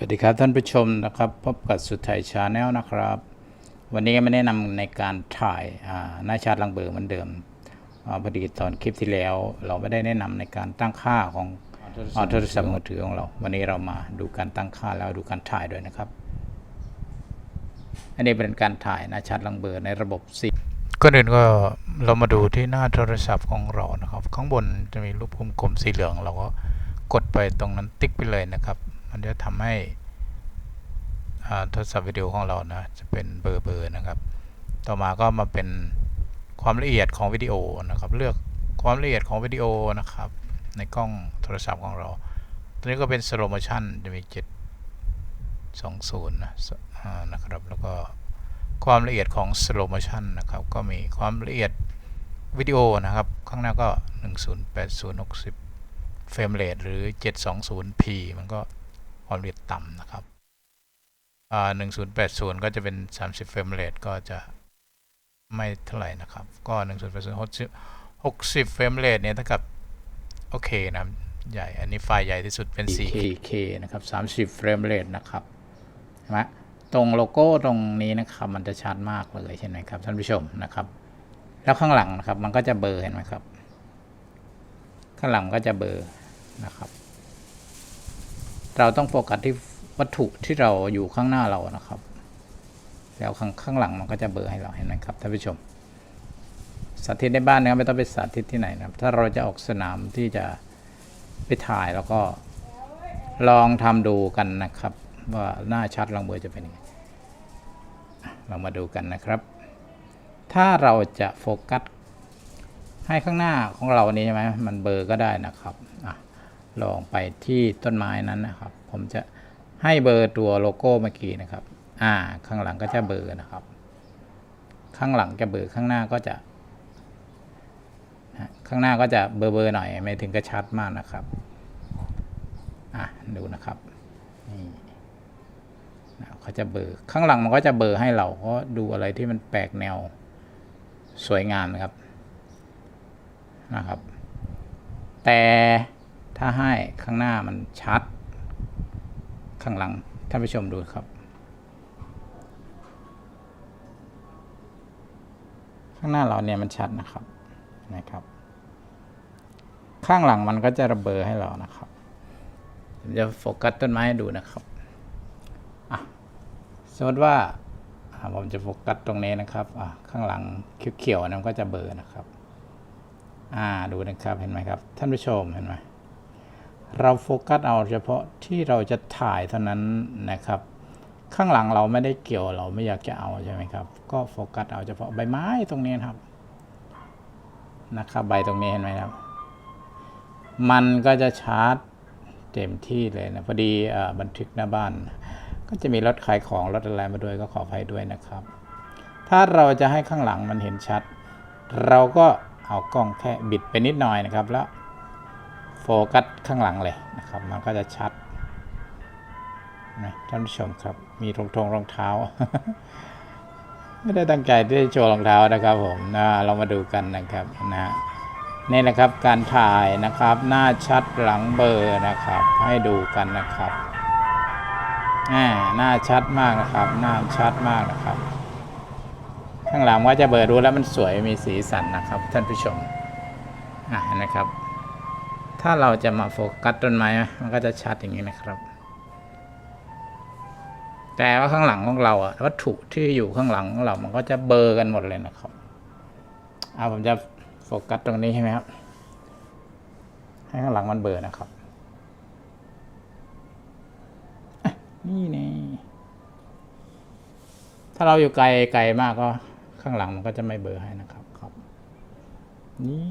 วัสดีครับท่านผู้ชมนะครับพบกับสุดไทยชาแนลนะครับ วันนี้ไม่แนะนำในการถ่ายอ่าหน้าชาร์จลังเบอร์เหมือนเดิมอาพอดีตอนคลิปที่แล้ว เราไม่ได้แนะนำในการตั้งค่าของอ่าโทรศัพท์มือถือของเรา วันนี้เรามาดูการตั้งค่าแล้วดูการถ่ายด้วยนะครับ อันนี้เป็นการถ่ายหน้าชาร์จลังเบอร์ในระบบสีก่อนอื่นก็เรามาดูที่หน้าโทรศัพท์ของเรานะครับ ข้างบนจะมีรูปกลมๆสีเหลือง เราก็กดไปตรงนั้นติ๊กไปเลยนะครับ มันจะทำให้โทรศัพท์วิดีโอของเรานะจะเป็นเบอร์เบอร์นะครับ ต่อมาก็มาเป็นความละเอียดของวิดีโอนะครับ เลือกความละเอียดของวิดีโอนะครับ ในกล้องโทรศัพท์ของเรา ตัวนี้ก็เป็น slow motion จะมี 720นะสอ่านะครับ แล้วก็ความละเอียดของ slow motion นะครับ ก็มีความละเอียดวิดีโอนะครับ ข้างหน้าก็ 108060เฟรมเรทหรือ 720p มันก็ ความละเอียดต่ำนะครับอ่า1080ก็จะเป็น30เฟรมเรทก็จะไม่เท่าไหร่นะครับ ก็1080 60 60เฟรมเรทเนี่ยเท่ากับโอเคนะใหญ่ อันนี้ไฟล์ใหญ่ที่สุดเป็น 4K นะครับ 30 เฟรมเรทนะครับเห็นไหมตรงโลโก้ตรงนี้นะครับ มันจะชัดมากเลยใช่ไหมครับท่านผู้ชมนะครับ แล้วข้างหลังนะครับ มันก็จะเบลอร์เห็นไหมครับ ข้างหลังก็จะเบลอร์นะครับ เราต้องโฟกัสที่วัตถุที่เราอยู่ข้างหน้าเรานะครับ แล้วข้างข้างหลังมันก็จะเบลอร์ให้เราเห็นไหมครับท่านผู้ชม สาธิตในบ้านนะครับไม่ต้องไปสาธิตที่ไหนนะครับ ถ้าเราจะออกสนามที่จะไปถ่ายแล้วก็ลองทำดูกันนะครับ ว่าหน้าชัดลองเบอร์จะเป็นยังไงเรามาดูกันนะครับ ถ้าเราจะโฟกัสให้ข้างหน้าของเรานี้ใช่ไหมมันเบลอร์ก็ได้นะครับอะ ลองไปที่ต้นไม้นั้นนะครับ ผมจะให้เบอร์ตัวโลโก้เมื่อกี้นะครับ อ่า ข้างหลังก็จะเบอร์นะครับ ข้างหลังจะเบอร์ข้างหน้าก็จะ ข้างหน้าก็จะเบลอร์หน่อย ไม่ถึงกระชัดมากนะครับ อะดูนะครับ นี่เขาจะเบอร์ ข้างหลังมันก็จะเบอร์ให้เราเพราดูอะไรที่มันแปลกแนวสวยงามนะครับ นะครับ แต่ ถ้าให้ข้างหน้ามันชัด ข้างหลังท่านผู้ชมดูครับ ข้างหน้าเราเนี่ยมันชัดนะครับนะครับ ข้างหลังมันก็จะระเบอให้เรานะครับผมจะโฟกัสต้นไม้ให้ดูนะครับอะสมมติว่าอะผมจะโฟกัสตรงนี้นะครับอะข้างหลังเขียวๆนั้นก็จะเบลอนะครับ อ่าดูนะครับเห็นไหมครับ ท่านผู้ชมเห็นไหม เราโฟกัสเอาเฉพาะที่เราจะถ่ายเท่านั้นนะครับ ข้างหลังเราไม่ได้เกี่ยวเราไม่อยากจะเอาใช่ไหมครับ ก็โฟกัสเอาเฉพาะใบไม้ตรงนี้ครับนะครับ ใบตรงนี้เห็นไหมครับ มันก็จะชาร์จเต็มที่เลยนะพอดีอบันทึกหน้าบ้าน ก็จะมีรถขายของรถอะไรมาด้วยก็ขออภัยด้วยนะครับ ถ้าเราจะให้ข้างหลังมันเห็นชัด เราก็เอากล้องแค่บิดไปนิดหน่อยนะครับแล้ว กัสข้างหลังเลยนะครับ มันก็จะชัดนะท่านผู้ชมครับ มีรองทงรองเท้า ไม่ได้ตั้งใจที่จะโชว์รองเท้านะครับผมนะเรามาดูกันนะครับนะนี่แหละครับการถ่ายนะครับ หน้าชัดหลังเบอร์นะครับ ให้ดูกันนะครับอ่าหน้าชัดมากนะครับ หน้าชัดมากนะครับ ข้างหลังว่าจะเบอร์ดูแล้วมันสวยมีสีสันนะครับ ท่านผู้ชมอ่านะครับ ถ้าเราจะมาโฟกัสต้นไม้มันก็จะชัดอย่างนี้นะครับ แต่ว่าข้างหลังของเราอะวัตถุที่อยู่ข้างหลังของเรา มันก็จะเบลอกันหมดเลยนะครับเอาผมจะโฟกัสตรงนี้ใช่ไหมครับ ให้ข้างหลังมันเบลอนะครับนี่นี่ถ้าเราอยู่ไกลไกลมากก็ข้างหลังมันก็จะไม่เบลอให้นะครับครับ นี่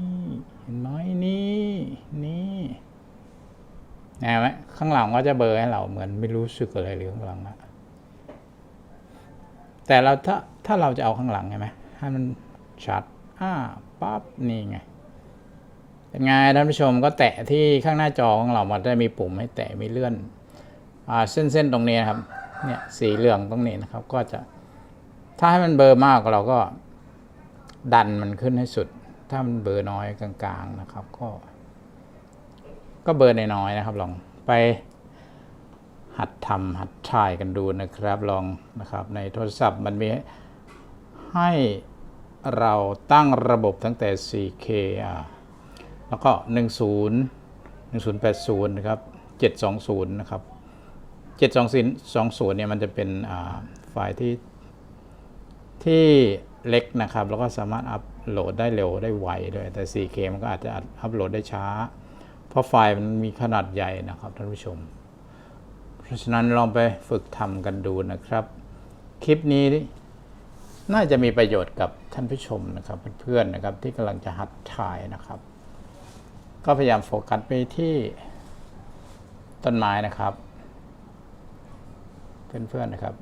เห็นไหมนี่นี่เห็นไหมข้างหลังก็จะเบลอให้เราเหมือนไม่รู้สึกอะไรเลยข้างหลังอะแต่เราถ้าถ้าเราจะเอาข้างหลังใช่ไหมให้มันชัดอ่าปั๊บนี่ไงเป็นไงท่านผู้ชมก็แตะที่ข้างหน้าจอของเรามันได้มีปุ่มให้แตะมีเลื่อนอ่าเส้นๆตรงนี้นะครับเนี่ยสีเหลืองตรงนี้นะครับ ก็จะถ้าให้มันเบอร์มากเราก็ดันมันขึ้นให้สุด ถ้ามันเบอร์น้อยกลางๆนะครับ ก็ ก็เบอร์น้อยๆนะครับ ลองไปหัดทำหัดถ่ายกันดูนะครับ ลองนะครับ ในโทรศัพท์มันมีให้เราตั้งระบบตั้งแต่ 4K อะแล้วก็ 10 1080 นะครับ 720 นะครับ 720เนี่ยมันจะเป็นไฟล์ที่ที่เล็กนะครับ แล้วก็สามารถอัพ โหลดได้เร็วได้ไวด้วยแต่ 4K มันก็อาจจะอัพโหลดได้ช้า เพราะไฟล์มันมีขนาดใหญ่นะครับท่านผู้ชม เพราะฉะนั้นลองไปฝึกทำกันดูนะครับ คลิปนี้น่าจะมีประโยชน์กับท่านผู้ชมนะครับเพื่อนๆนะครับที่กำลังจะหัดถ่ายนะครับ ก็พยายามโฟกัสไปที่ต้นไม้นะครับ เพื่อนๆนะครับ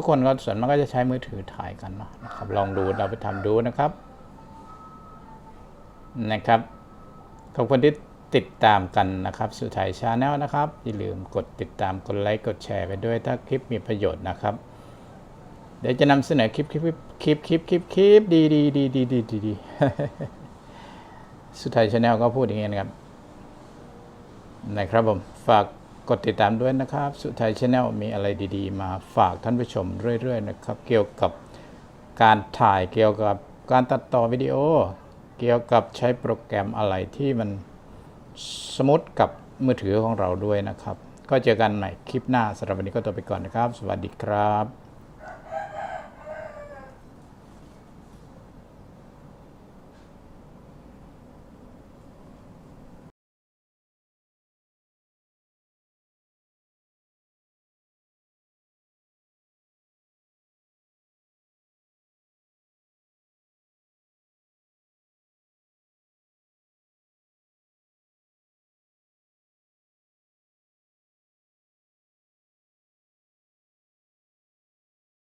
ทุกคนก็ส่วนมากก็จะใช้มือถือถ่ายกันนะครับ ลองดูเราไปทำดูนะครับนะครับขอบคุณที่ติดตามกันนะครับสุดท้ายชาแนลนะครับ อย่าลืมกดติดตามกดไลค์กดแชร์ไปด้วยถ้าคลิปมีประโยชน์นะครับ เดี๋ยวจะนำเสนอคลิปคลิปคลิปคลิปคลิปคลิปดีดีดีดีดีดีดีสุดท้ายชาแนลก็พูดอย่างนี้นะครับนะครับผมฝาก กดติดตามด้วยนะครับ สุทัยชาแนลมีอะไรดีๆ มาฝากท่านผู้ชมเรื่อยๆนะครับ เกี่ยวกับการถ่ายเกี่ยวกับการตัดต่อวิดีโอ เกี่ยวกับใช้โปรแกรมอะไรที่มันสมุดกับมือถือของเราด้วยนะครับ ก็เจอกันใหม่คลิปหน้าสำหรับวันนี้ก็ตัวไปก่อนนะครับ สวัสดีครับ